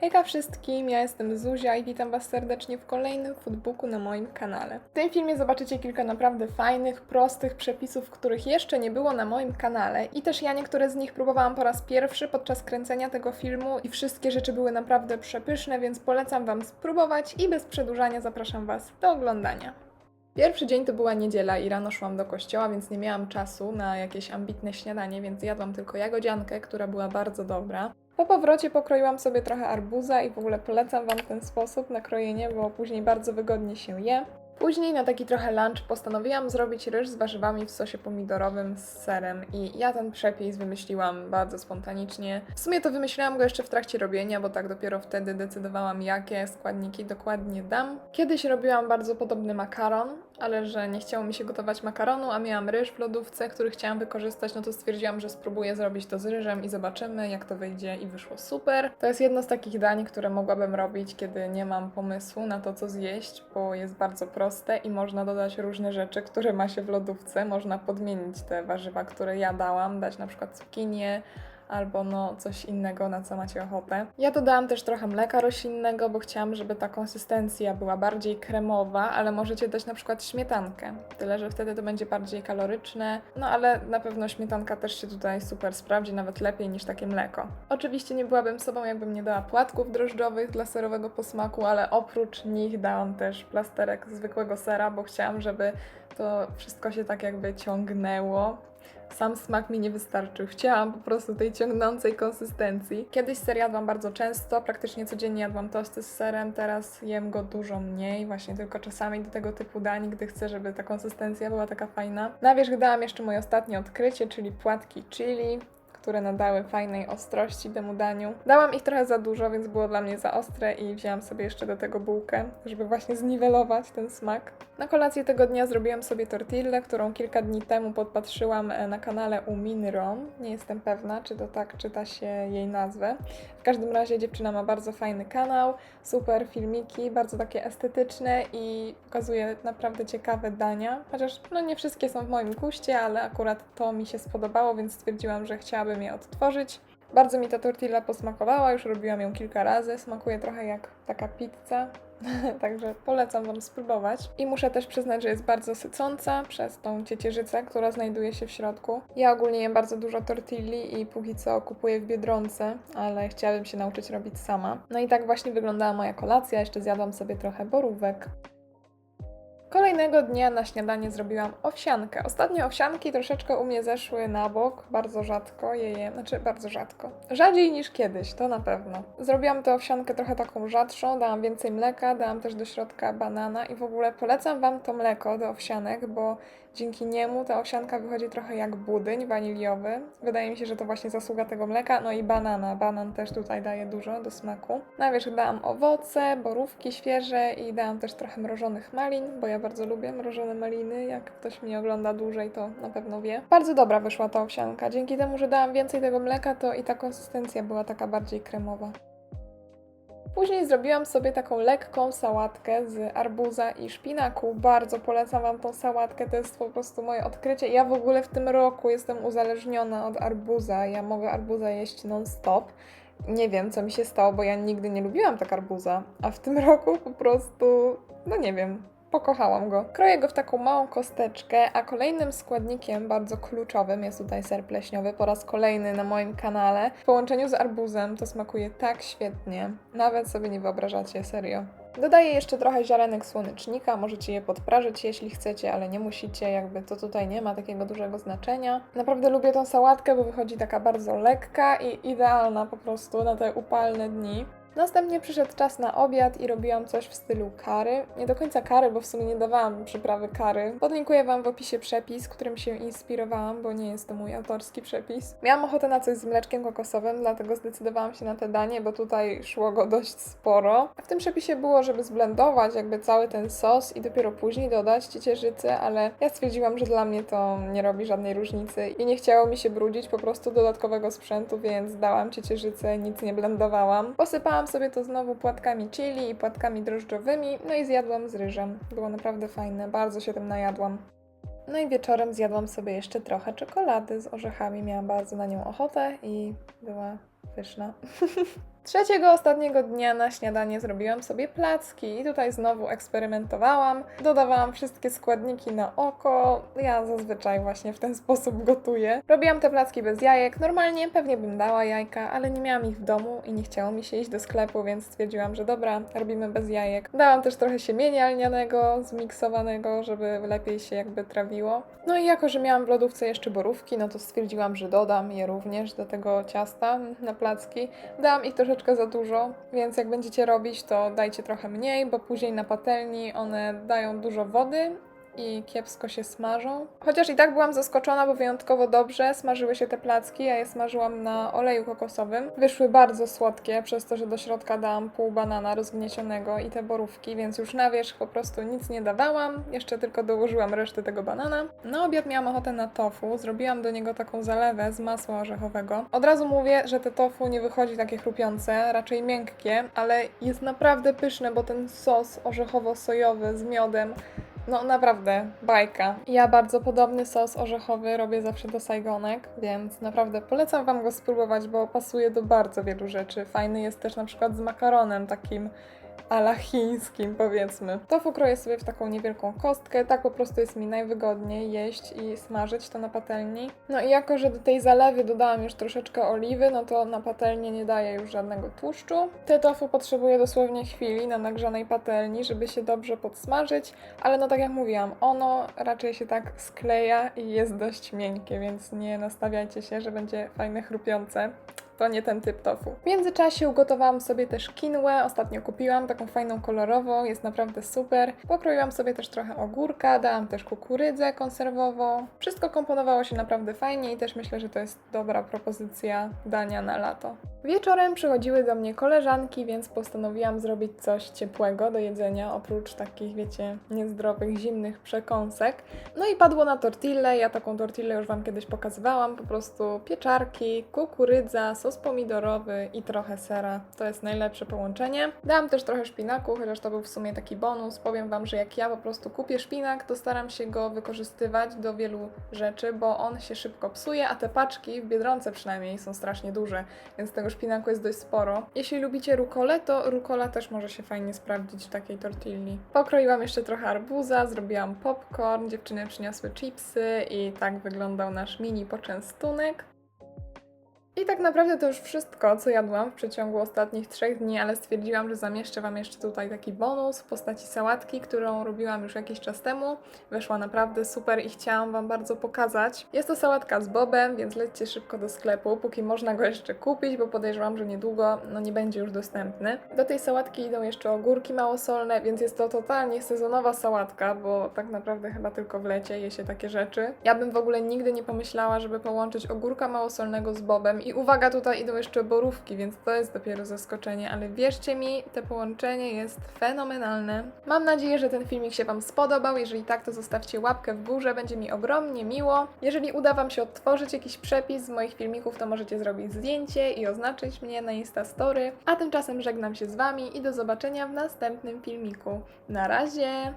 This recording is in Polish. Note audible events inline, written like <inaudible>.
Hejka wszystkim, ja jestem Zuzia i witam Was serdecznie w kolejnym foodbooku na moim kanale. W tym filmie zobaczycie kilka naprawdę fajnych, prostych przepisów, których jeszcze nie było na moim kanale i też ja niektóre z nich próbowałam po raz pierwszy podczas kręcenia tego filmu i wszystkie rzeczy były naprawdę przepyszne, więc polecam Wam spróbować i bez przedłużania zapraszam Was do oglądania. Pierwszy dzień to była niedziela i rano szłam do kościoła, więc nie miałam czasu na jakieś ambitne śniadanie, więc jadłam tylko jagodziankę, która była bardzo dobra. Po powrocie pokroiłam sobie trochę arbuza i w ogóle polecam Wam ten sposób na krojenie, bo później bardzo wygodnie się je. Później na taki trochę lunch postanowiłam zrobić ryż z warzywami w sosie pomidorowym z serem i ja ten przepis wymyśliłam bardzo spontanicznie. W sumie to wymyśliłam go jeszcze w trakcie robienia, bo tak dopiero wtedy decydowałam jakie składniki dokładnie dam. Kiedyś robiłam bardzo podobny makaron, ale że nie chciało mi się gotować makaronu, a miałam ryż w lodówce, który chciałam wykorzystać, no to stwierdziłam, że spróbuję zrobić to z ryżem i zobaczymy, jak to wyjdzie i wyszło super. To jest jedno z takich dań, które mogłabym robić, kiedy nie mam pomysłu na to, co zjeść, bo jest bardzo proste i można dodać różne rzeczy, które ma się w lodówce. Można podmienić te warzywa, które ja dałam, dać na przykład cukinię, albo no coś innego, na co macie ochotę. Ja dodałam też trochę mleka roślinnego, bo chciałam, żeby ta konsystencja była bardziej kremowa, ale możecie dać na przykład śmietankę. Tyle, że wtedy to będzie bardziej kaloryczne, no ale na pewno śmietanka też się tutaj super sprawdzi, nawet lepiej niż takie mleko. Oczywiście nie byłabym sobą, jakbym nie dała płatków drożdżowych dla serowego posmaku, ale oprócz nich dałam też plasterek zwykłego sera, bo chciałam, żeby to wszystko się tak jakby ciągnęło sam smak mi nie wystarczył. Chciałam po prostu tej ciągnącej konsystencji. Kiedyś ser jadłam bardzo często, praktycznie codziennie jadłam tosty z serem, teraz jem go dużo mniej, właśnie tylko czasami do tego typu dań, gdy chcę, żeby ta konsystencja była taka fajna. Na wierzch dałam jeszcze moje ostatnie odkrycie, czyli płatki chili które nadały fajnej ostrości temu daniu. Dałam ich trochę za dużo, więc było dla mnie za ostre i wzięłam sobie jeszcze do tego bułkę, żeby właśnie zniwelować ten smak. Na kolację tego dnia zrobiłam sobie tortillę, którą kilka dni temu podpatrzyłam e, na kanale u Minrom. Nie jestem pewna, czy to tak czyta się jej nazwę. W każdym razie dziewczyna ma bardzo fajny kanał, super filmiki, bardzo takie estetyczne i pokazuje naprawdę ciekawe dania. Chociaż no nie wszystkie są w moim guście, ale akurat to mi się spodobało, więc stwierdziłam, że chciałabym je odtworzyć. Bardzo mi ta tortilla posmakowała, już robiłam ją kilka razy. Smakuje trochę jak taka pizza, <laughs> także polecam Wam spróbować. I muszę też przyznać, że jest bardzo sycąca przez tą ciecierzycę, która znajduje się w środku. Ja ogólnie jem bardzo dużo tortilli i póki co kupuję w Biedronce, ale chciałabym się nauczyć robić sama. No i tak właśnie wyglądała moja kolacja. Jeszcze zjadłam sobie trochę borówek. Kolejnego dnia na śniadanie zrobiłam owsiankę. Ostatnio owsianki troszeczkę u mnie zeszły na bok, bardzo rzadko je jem, znaczy bardzo rzadko. Rzadziej niż kiedyś, to na pewno. Zrobiłam tę owsiankę trochę taką rzadszą, dałam więcej mleka, dałam też do środka banana i w ogóle polecam Wam to mleko do owsianek, bo dzięki niemu ta owsianka wychodzi trochę jak budyń waniliowy. Wydaje mi się, że to właśnie zasługa tego mleka, no i banana. Banan też tutaj daje dużo do smaku. Na wierzch dałam owoce, borówki świeże i dałam też trochę mrożonych malin, bo ja bardzo lubię mrożone maliny. Jak ktoś mnie ogląda dłużej, to na pewno wie. Bardzo dobra wyszła ta owsianka. Dzięki temu, że dałam więcej tego mleka, to i ta konsystencja była taka bardziej kremowa. Później zrobiłam sobie taką lekką sałatkę z arbuza i szpinaku. Bardzo polecam Wam tą sałatkę, to jest po prostu moje odkrycie. Ja w ogóle w tym roku jestem uzależniona od arbuza. Ja mogę arbuza jeść non-stop. Nie wiem, co mi się stało, bo ja nigdy nie lubiłam tak arbuza, a w tym <laughs> roku po prostu, no nie wiem, Pokochałam go. Kroję go w taką małą kosteczkę, a kolejnym składnikiem bardzo kluczowym jest tutaj ser pleśniowy po raz kolejny na moim kanale. W połączeniu z arbuzem to smakuje tak świetnie. Nawet sobie nie wyobrażacie, serio. Dodaję jeszcze trochę ziarenek słonecznika, możecie je podprażyć jeśli chcecie, ale nie musicie, jakby to tutaj nie ma takiego dużego znaczenia. Naprawdę lubię tą sałatkę, bo wychodzi taka bardzo lekka i idealna po prostu na te upalne dni. Następnie przyszedł czas na obiad i robiłam coś w stylu kary. Nie do końca kary, bo w sumie nie dawałam przyprawy kary. Podlinkuję Wam w opisie przepis, którym się inspirowałam, bo nie jest to mój autorski przepis. Miałam ochotę na coś z mleczkiem kokosowym, dlatego zdecydowałam się na te danie, bo tutaj szło go dość sporo. A w tym przepisie było, żeby zblendować jakby cały ten sos i dopiero później dodać ciecierzycę, ale ja stwierdziłam, że dla mnie to nie robi żadnej różnicy i nie chciało mi się brudzić po prostu dodatkowego sprzętu, więc dałam ciecierzycę, nic nie blendowałam. Posypałam sobie to znowu płatkami chili i płatkami drożdżowymi, no i zjadłam z ryżem. Było naprawdę fajne, bardzo się tym najadłam. No i wieczorem zjadłam sobie jeszcze trochę czekolady z orzechami, miałam bardzo na nią ochotę i była pyszna. <laughs> Trzeciego, ostatniego dnia na śniadanie zrobiłam sobie placki i tutaj znowu eksperymentowałam. Dodawałam wszystkie składniki na oko. Ja zazwyczaj właśnie w ten <laughs> sposób gotuję. Robiłam te placki bez jajek. Normalnie pewnie bym dała jajka, ale nie miałam ich w domu i nie chciało mi się iść do sklepu, więc stwierdziłam, że dobra, robimy bez jajek. Dałam też trochę siemienia lnianego, zmiksowanego, żeby lepiej się jakby trawiło. No i jako, że miałam w lodówce jeszcze borówki, no to stwierdziłam, że dodam je również do tego ciasta na placki. Dałam ich troszeczkę za dużo, więc jak będziecie robić, to dajcie trochę mniej, bo później na patelni one dają dużo wody i kiepsko się smażą. Chociaż i tak byłam zaskoczona, bo wyjątkowo dobrze smażyły się te placki. Ja je smażyłam na oleju kokosowym. Wyszły bardzo słodkie, przez to, że do środka dałam pół banana rozgniecionego i te borówki, więc już na wierzch po prostu nic nie dawałam. Jeszcze tylko dołożyłam resztę tego banana. Na obiad miałam ochotę na tofu. Zrobiłam do niego taką zalewę z masła orzechowego. Od razu mówię, że te tofu nie wychodzi takie chrupiące, raczej miękkie, ale jest naprawdę pyszne, bo ten sos orzechowo-sojowy z miodem no naprawdę, bajka. Ja bardzo podobny sos orzechowy robię zawsze do sajgonek, więc naprawdę polecam Wam go spróbować, bo pasuje do bardzo wielu rzeczy. Fajny jest też na przykład z makaronem takim ala chińskim powiedzmy. Tofu kroję sobie w taką niewielką kostkę, tak po prostu jest mi najwygodniej jeść i smażyć to na patelni. No i jako, że do tej zalewy dodałam już troszeczkę oliwy, no to na patelnię nie daję już żadnego tłuszczu. Te tofu potrzebuję dosłownie chwili na nagrzanej patelni, żeby się dobrze podsmażyć, ale no tak jak mówiłam, ono raczej się tak skleja i jest dość miękkie, więc nie nastawiajcie się, że będzie fajne chrupiące to nie ten typ tofu. W międzyczasie ugotowałam sobie też kinwę, ostatnio kupiłam taką fajną kolorową, jest naprawdę super. Pokroiłam sobie też trochę ogórka, dałam też kukurydzę konserwową. Wszystko komponowało się naprawdę fajnie i też myślę, że to jest dobra propozycja dania na lato. Wieczorem przychodziły do mnie koleżanki, więc postanowiłam zrobić coś ciepłego do jedzenia, oprócz takich, wiecie, niezdrowych, zimnych przekąsek. No i padło na tortillę, ja taką tortillę już Wam kiedyś pokazywałam, po prostu pieczarki, kukurydza, sos pomidorowy i trochę sera. To jest najlepsze połączenie. Dałam też trochę szpinaku, chociaż to był w sumie taki bonus. Powiem Wam, że jak ja po prostu kupię szpinak, to staram się go wykorzystywać do wielu rzeczy, bo on się szybko psuje, a te paczki, w Biedronce przynajmniej, są strasznie duże, więc tego szpinaku jest dość sporo. Jeśli lubicie rukolę, to rukola też może się fajnie sprawdzić w takiej tortilli. Pokroiłam jeszcze trochę arbuza, zrobiłam popcorn, dziewczyny przyniosły chipsy i tak wyglądał nasz mini poczęstunek. I tak naprawdę to już wszystko, co jadłam w przeciągu ostatnich trzech dni, ale stwierdziłam, że zamieszczę Wam jeszcze tutaj taki bonus w postaci sałatki, którą robiłam już jakiś czas temu. Wyszła naprawdę super i chciałam Wam bardzo pokazać. Jest to sałatka z bobem, więc lećcie szybko do sklepu, póki można go jeszcze kupić, bo podejrzewam, że niedługo no, nie będzie już dostępny. Do tej sałatki idą jeszcze ogórki małosolne, więc jest to totalnie sezonowa sałatka, bo tak naprawdę chyba tylko w lecie je się takie rzeczy. Ja bym w ogóle nigdy nie pomyślała, żeby połączyć ogórka małosolnego z bobem i uwaga, tutaj idą jeszcze borówki, więc to jest dopiero zaskoczenie, ale wierzcie mi, te połączenie jest fenomenalne. Mam nadzieję, że ten filmik się Wam spodobał. Jeżeli tak, to zostawcie łapkę w górze, będzie mi ogromnie miło. Jeżeli uda Wam się odtworzyć jakiś przepis z moich filmików, to możecie zrobić zdjęcie i oznaczyć mnie na Instastory. A tymczasem żegnam się z Wami i do zobaczenia w następnym filmiku. Na razie!